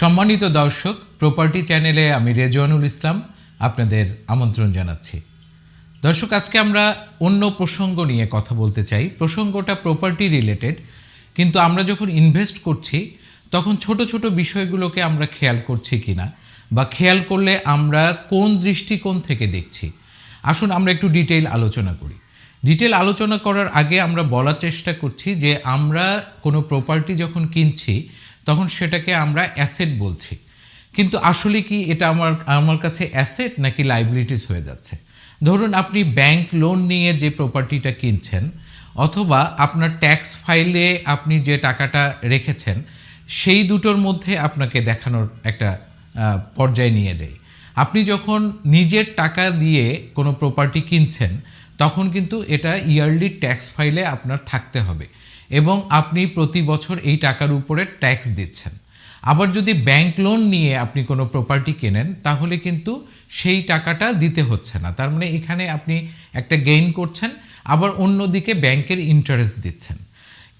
সম্মানিত দর্শক প্রপার্টি চ্যানেলে আমি রেজওয়ানুল ইসলাম আপনাদের আমন্ত্রণ জানাচ্ছি। দর্শক, আজকে আমরা অন্য প্রসঙ্গ নিয়ে কথা বলতে চাই। প্রসঙ্গটা প্রপার্টি রিলেটেড কিন্তু আমরা যখন ইনভেস্ট করছি, তখন ছোট ছোট বিষয়গুলোকে আমরা খেয়াল করছি কিনা, বা খেয়াল করলে আমরা কোন দৃষ্টিকোণ থেকে দেখছি? আসুন, আমরা একটু ডিটেইল আলোচনা করি। ডিটেল আলোচনা করার আগে আমরা বলার চেষ্টা করছি যে আমরা কোনো প্রপার্টি যখন কিনছি তখন সেটাকে আমরা অ্যাসেট বলছি। কিন্তু আসলে কি এটা আমার আমার কাছে অ্যাসেট নাকি লাইবিলিটিস হয়ে যাচ্ছে? ধরুন আপনি ব্যাংক লোন নিয়ে যে প্রপার্টিটা কিনছেন, অথবা আপনার ট্যাক্স ফাইলে আপনি যে টাকাটা রেখেছেন, সেই দুটোর মধ্যে আপনাকে দেখানোর একটা পর্যায়ে নিয়ে যাই আপনি যখন নিজের টাকা দিয়ে কোনো প্রপার্টি কিনছেন, তখন কিন্তু এটা ইয়ারলি ট্যাক্স ফাইলে আপনার থাকতে হবে। এবং আপনি প্রতি বছর এই টাকার উপরে ট্যাক্স দিচ্ছেন। আবার যদি ব্যাংক লোন নিয়ে আপনি কোনো প্রপার্টি কেনেন, তাহলে কিন্তু সেই টাকাটা দিতে হচ্ছে না। তার মানে এখানে আপনি একটা গেইন করছেন, আবার অন্যদিকে ব্যাংকের ইন্টারেস্ট দিচ্ছেন।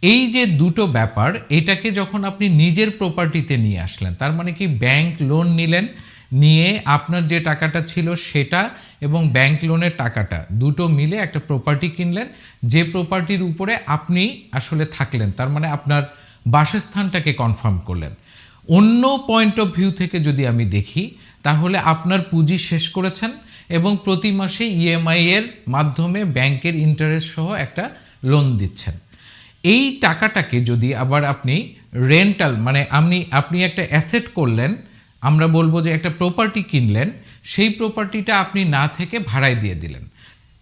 এই যে দুটো ব্যাপার, এটাকে যখন আপনি নিজের প্রপার্টিতে নিয়ে আসলেন, তার মানে কি ব্যাংক লোন নিলেন নিয়ে আপনার যে টাকাটা ছিল সেটা এবং ব্যাংক লোনের টাকাটা দুটো মিলে একটা প্রপার্টি কিনলেন। যে প্রপার্টির উপরে আপনি আসলে থাকলেন, তার মানে আপনার বাসস্থানটাকে কনফার্ম করলেন। অন্য পয়েন্ট অফ ভিউ থেকে যদি আমি দেখি, তাহলে আপনার পুঁজি শেষ করেছেন এবং প্রতি মাসে ইএমআই এর মাধ্যমে ব্যাংকের ইন্টারেস্ট সহ একটা লোন দিচ্ছেন। এই টাকাটাকে যদি আবার আপনি রেন্টাল মানে আপনি আপনি একটা অ্যাসেট করলেন আমরা বলব যে একটা প্রপার্টি কিনলেন, সেই প্রপার্টিটা আপনি না থেকে ভাড়ায় দিয়ে দিলেন।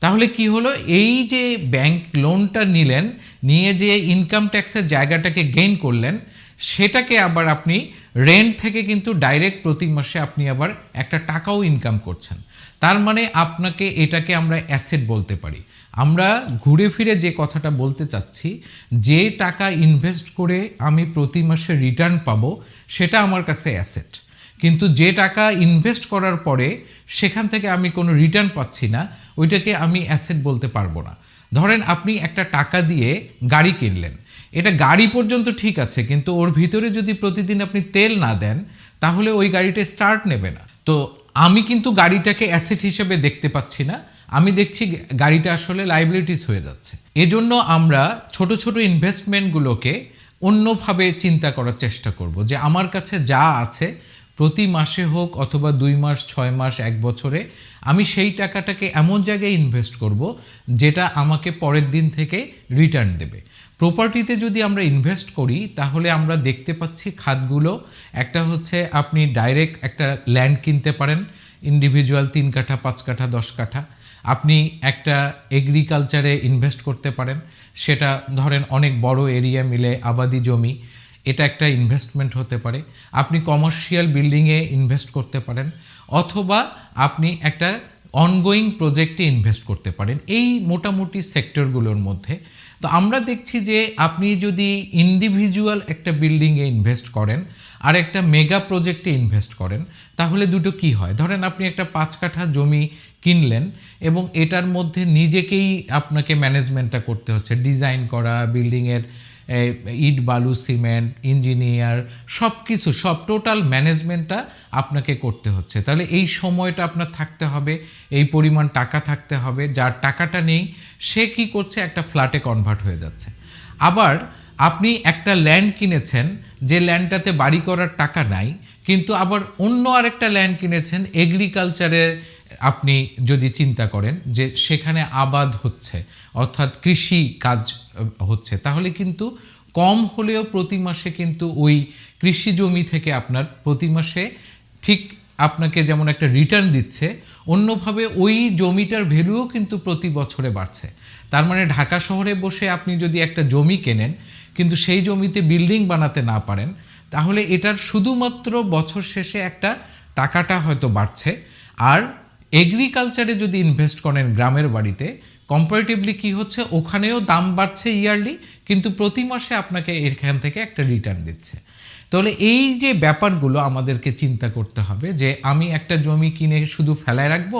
তাহলে কি হলো? এই যে ব্যাংক লোনটা নিলেন, নিয়ে যে ইনকাম ট্যাক্সের জায়গাটাকে গেইন করলেন, সেটাকে আবার আপনি রেন্ট থেকে কিন্তু ডাইরেক্ট প্রতি মাসে আপনি আবার একটা টাকাও ইনকাম করছেন। তার মানে আপনাকে এটাকে আমরা অ্যাসেট বলতে পারি। আমরা ঘুরে ফিরে যে কথাটা বলতে চাচ্ছি, যে টাকা ইনভেস্ট করে আমি প্রতি মাসে রিটার্ন পাবো, সেটা আমার কাছে অ্যাসেট কিন্তু যে টাকা ইনভেস্ট করার পরে সেখান থেকে আমি কোনো রিটার্ন পাচ্ছি না, ওইটাকে আমি অ্যাসেট বলতে পারব না। ধরেন আপনি একটা টাকা দিয়ে গাড়ি কিনলেন, এটা গাড়ি পর্যন্ত ঠিক আছে, কিন্তু ওর ভিতরে যদি প্রতিদিন আপনি তেল না দেন, তাহলে ওই গাড়িটা স্টার্ট নেবে না। তো আমি কিন্তু গাড়িটাকে অ্যাসেট হিসেবে দেখতে পাচ্ছি না, আমি দেখছি গাড়িটা আসলে লাইবিলিটিস হয়ে যাচ্ছে। এজন্য আমরা ছোট ছোট ইনভেস্টমেন্টগুলোকে অন্যভাবে চিন্তা করার চেষ্টা করব যে আমার কাছে যা আছে প্রতি মাসে হোক অথবা দুই মাস, ছয় মাস, এক বছরে, আমি সেই টাকাটাকে এমন জায়গায় ইনভেস্ট করব যেটা আমাকে পরের দিন থেকে রিটার্ন দেবে। প্রপার্টিতে যদি আমরা ইনভেস্ট করি, তাহলে আমরা দেখতে পাচ্ছি খাতগুলো। একটা হচ্ছে আপনি ডাইরেক্ট একটা ল্যান্ড কিনতে পারেন ইন্ডিভিজুয়াল তিন কাঠা, পাঁচ কাঠা, দশ কাঠা। আপনি একটা এগ্রিকালচারে ইনভেস্ট করতে পারেন, সেটা ধরেন অনেক বড় এরিয়া মিলে আবাদি জমি। এটা একটা ইনভেস্টমেন্ট হতে পারে। আপনি কমার্শিয়াল বিল্ডিংয়ে ইনভেস্ট করতে পারেন, অথবা আপনি একটা অনগোয়িং প্রজেক্টে ইনভেস্ট করতে পারেন, এই মোটামুটি সেক্টরগুলোর মধ্যে। তো আমরা দেখছি যে আপনি যদি ইন্ডিভিজুয়াল একটা বিল্ডিংয়ে ইনভেস্ট করেন, আর একটা মেগা প্রজেক্টে ইনভেস্ট করেন, তাহলে দুটো কি হয়? ধরেন আপনি একটা পাঁচ কাঠা জমি কিনলেন, এবং এটার মধ্যে নিজেকেই আপনাকে ম্যানেজমেন্টটা করতে হচ্ছে। ডিজাইন করা বিল্ডিংয়ের ইট, বালু, সিমেন্ট, ইঞ্জিনিয়ার সব কিছু সব টোটাল ম্যানেজমেন্টটা আপনাকে করতে হচ্ছে। তাহলে এই সময়টা আপনার থাকতে হবে, এই পরিমাণ টাকা থাকতে হবে, যার টাকাটা নেই, সে কি করছে? একটা ফ্ল্যাটে কনভার্ট হয়ে যাচ্ছে। আবার আপনি একটা ল্যান্ড কিনেছেন, যে ল্যান্ডটাতে বাড়ি করার টাকা নাই, কিন্তু আবার অন্য আরেকটা ল্যান্ড কিনেছেন এগ্রিকালচারের আপনি যদি চিন্তা করেন যে সেখানে আবাদ হচ্ছে, অর্থাৎ কৃষি কাজ হচ্ছে, তাহলে কিন্তু কম হলেও প্রতি মাসে কিন্তু ওই কৃষি জমি থেকে আপনার প্রতি মাসে ঠিক আপনাকে যেমন একটা রিটার্ন দিচ্ছে, অন্যভাবে ওই জমিটার ভ্যালুও কিন্তু প্রতি বছরে বাড়ছে। তার মানে ঢাকা শহরে বসে আপনি যদি একটা জমি কেনেন, কিন্তু সেই জমিতে বিল্ডিং বানাতে না পারেন, তাহলে এটার শুধুমাত্র বছর শেষে একটা টাকাটা হয়তো বাড়ছে। আর এগ্রিকালচারে যদি ইনভেস্ট করেন গ্রামের বাড়িতে কম্পারেটিভলি কি হচ্ছে? ওখানেও দাম বাড়ছে ইয়ারলি কিন্তু প্রতি মাসে আপনাকে এখান থেকে একটা রিটার্ন দিচ্ছে। তাহলে এই যে ব্যাপারগুলো আমাদেরকে চিন্তা করতে হবে যে, আমি একটা জমি কিনে শুধু ফেলায় রাখব,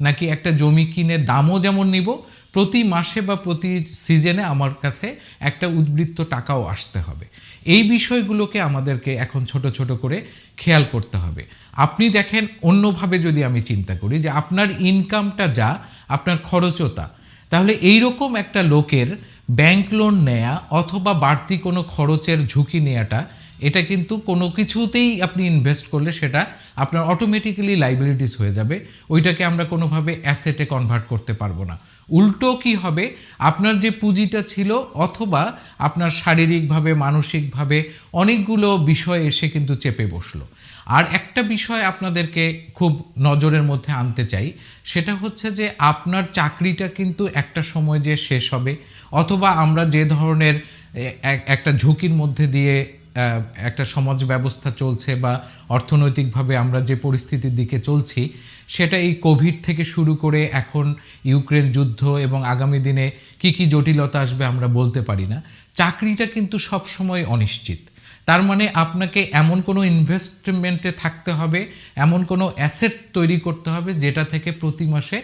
নাকি একটা জমি কিনে দামও যেমন নিব, প্রতি মাসে বা প্রতি সিজনে আমার কাছে একটা উদ্বৃত্ত টাকাও আসতে হবে। এই বিষয়গুলোকে আমাদেরকে এখন ছোট ছোট করে খেয়াল করতে হবে। আপনি দেখেন অন্যভাবে যদি আমি চিন্তা করি যে আপনার ইনকামটা যা, আপনার খরচও তা, তাহলে এইরকম একটা লোকের ব্যাংক লোন নেয়া অথবা বাড়তি কোনো খরচের ঝুঁকি নেওয়াটা এটা কিন্তু কোনো কিছুতেই আপনি ইনভেস্ট করলে সেটা আপনার অটোমেটিক্যালি লাইবিলিটিস হয়ে যাবে। ওইটাকে আমরা কোনোভাবে অ্যাসেটে কনভার্ট করতে পারব না। উল্টো কি হবে? আপনার যে পুঁজিটা ছিল অথবা আপনার শারীরিকভাবে, মানসিকভাবে অনেকগুলো বিষয় এসে কিন্তু চেপে বসল। আর একটা বিষয় আপনাদেরকে খুব নজরের মধ্যে আনতে চাই, সেটা হচ্ছে যে আপনার চাকরিটা কিন্তু একটা সময় যে শেষ হবে, অথবা আমরা যে ধরনের এক- একটা ঝুঁকির মধ্যে দিয়ে একটা সমাজ ব্যবস্থা চলছে বা অর্থনৈতিকভাবে আমরা যে পরিস্থিতির দিকে চলছি, সেটা এই কোভিড থেকে শুরু করে এখন ইউক্রেন যুদ্ধ এবং আগামী দিনে কি কি জটিলতা আসবে আমরা বলতে পারি না। চাকরিটা কিন্তু সবসময় অনিশ্চিত। তার মানে আপনাকে এমন কোনো ইনভেস্টমেন্টে থাকতে হবে, এমন কোনো অ্যাসেট তৈরি করতে হবে যেটা থেকে প্রতি মাসে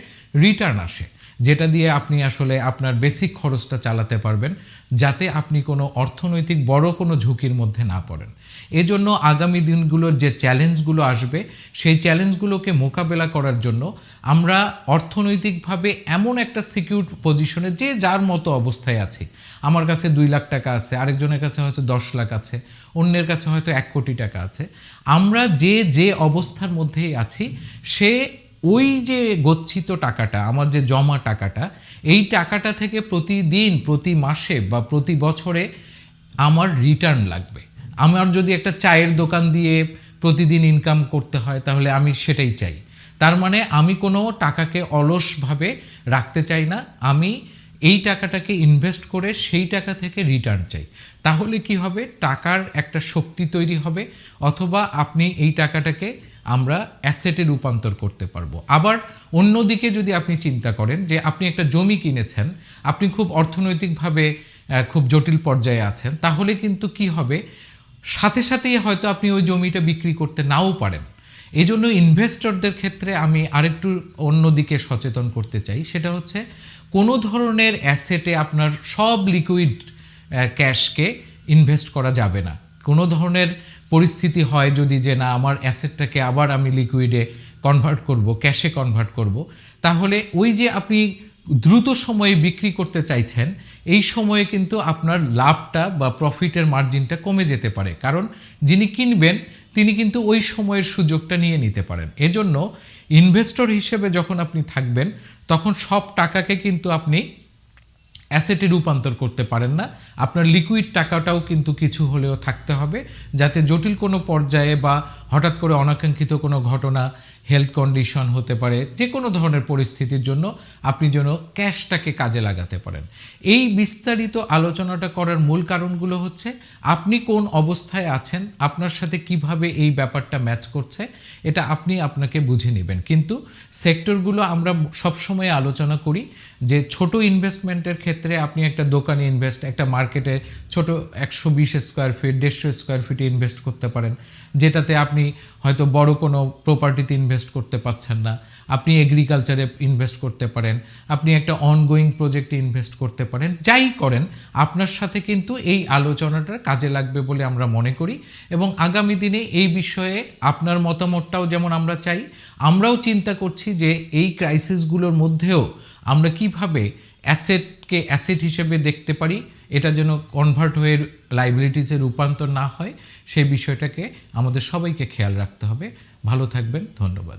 রিটার্ন আসে, যেটা দিয়ে আপনি আসলে আপনার বেসিক খরচটা চালাতে পারবেন যাতে আপনি কোনো অর্থনৈতিক বড় কোনো ঝুঁকির মধ্যে না পড়েন। এজন্য আগামী দিনগুলোর যে চ্যালেঞ্জগুলো আসবে, সেই চ্যালেঞ্জগুলোকে মোকাবেলা করার জন্য আমরা অর্থনৈতিকভাবে এমন একটা সিকিউর পজিশনে যে যার মতো অবস্থায় আছি। আমার কাছে দুই লাখ টাকা আছে, আরেকজনের কাছে হয়তো দশ লাখ আছে। অন্যের কাছে হয়তো এক কোটি টাকা আছে। আমরা যে যে অবস্থার মধ্যেই আছি, সে ওই যে গচ্ছিত টাকাটা, আমার যে জমা টাকাটা, এই টাকাটা থেকে প্রতিদিন, প্রতি মাসে বা প্রতি বছরে আমার রিটার্ন লাগবে। আমার যদি একটা চায়ের দোকান দিয়ে প্রতিদিন ইনকাম করতে হয়, তাহলে আমি সেটাই চাই। তার মানে আমি কোনো টাকাকে অলসভাবে রাখতে চাই না। আমি এই টাকাটাকে ইনভেস্ট করে সেই টাকা থেকে রিটার্ন চাই। তাহলে কি হবে? টাকার একটা শক্তি তৈরি হবে, অথবা আপনি এই টাকাটাকে আমরা অ্যাসেটে রূপান্তর করতে পারব। আবার অন্যদিকে যদি আপনি চিন্তা করেন যে আপনি একটা জমি কিনেছেন, আপনি খুব অর্থনৈতিকভাবে খুব জটিল পর্যায়ে আছেন, তাহলে কিন্তু কি হবে? সাথে সাথেই হয়তো আপনি ওই জমিটা বিক্রি করতে নাও পারেন। এই জন্য ইনভেস্টরদের ক্ষেত্রে আমি আরেকটু অন্যদিকে সচেতন করতে চাই। সেটা হচ্ছে কোনো ধরনের অ্যাসেটে আপনার সব লিকুইড ক্যাশকে ইনভেস্ট করা যাবে না। কোনো ধরনের পরিস্থিতি হয় যদি যে না, আমার অ্যাসেটটাকে আবার আমি লিকুইডে কনভার্ট করব ক্যাশে কনভার্ট করব, তাহলে ওই যে আপনি দ্রুত সময়ে বিক্রি করতে চাইছেন, এই সময়ে কিন্তু আপনার লাভটা বা প্রফিটের মার্জিনটা কমে যেতে পারে। কারণ যিনি কিনবেন, তিনি কিন্তু ওই সময়ের সুযোগটা নিয়ে নিতে পারেন। এজন্য ইনভেস্টর হিসেবে যখন আপনি থাকবেন তখন সব টাকাকে কিন্তু আপনি অ্যাসেটে রূপান্তর করতে পারেন না। আপনার লিকুইড টাকাটাও কিন্তু কিছু হলেও থাকতে হবে, যাতে জটিল কোনো পর্যায়ে বা হঠাৎ করে অনাকাঙ্ক্ষিত কোনো ঘটনা হেলথ কন্ডিশন হতে পারে যে কোনো ধরনের পরিস্থিতির জন্য আপনি যেন ক্যাশটাকে কাজে লাগাতে পারেন। এই বিস্তারিত আলোচনাটা করার মূল কারণগুলো হচ্ছে, আপনি কোন অবস্থায় আছেন, আপনার সাথে কীভাবে এই ব্যাপারটা ম্যাচ করছে, এটা আপনি আপনাকে বুঝে নেবেন। কিন্তু সেক্টরগুলো আমরা সবসময় আলোচনা করি যে ছোট ইনভেস্টমেন্টের ক্ষেত্রে আপনি একটা দোকানে ইনভেস্ট একটা মার্কেটে ছোট একশো বিশ স্কোয়ার ফিট দেড়শো স্কোয়ার ফিটে ইনভেস্ট করতে পারেন। যেটাতে আপনি হয়তো বড় কোনো প্রপার্টিতে ইনভেস্ট করতে পারছেন না। আপনি এগ্রিকালচারে ইনভেস্ট করতে পারেন। আপনি একটা অনগোয়িং প্রজেক্টে ইনভেস্ট করতে পারেন। যাই করেন, আপনার সাথে কিন্তু এই আলোচনাটা কাজে লাগবে বলে আমরা মনে করি এবং আগামী দিনে এই বিষয়ে আপনার মতামতটাও যেমন আমরা চাই, আমরাও চিন্তা করছি যে এই ক্রাইসিসগুলোর মধ্যেও আমরা কীভাবে অ্যাসেটকে অ্যাসেট হিসেবে দেখতে পারি এটা যেন কনভার্ট হয়ে লাইবিলিটিসে রূপান্তর না হয় সেই বিষয়টাকে আমাদের সবাইকে খেয়াল রাখতে হবে। ভালো থাকবেন, ধন্যবাদ।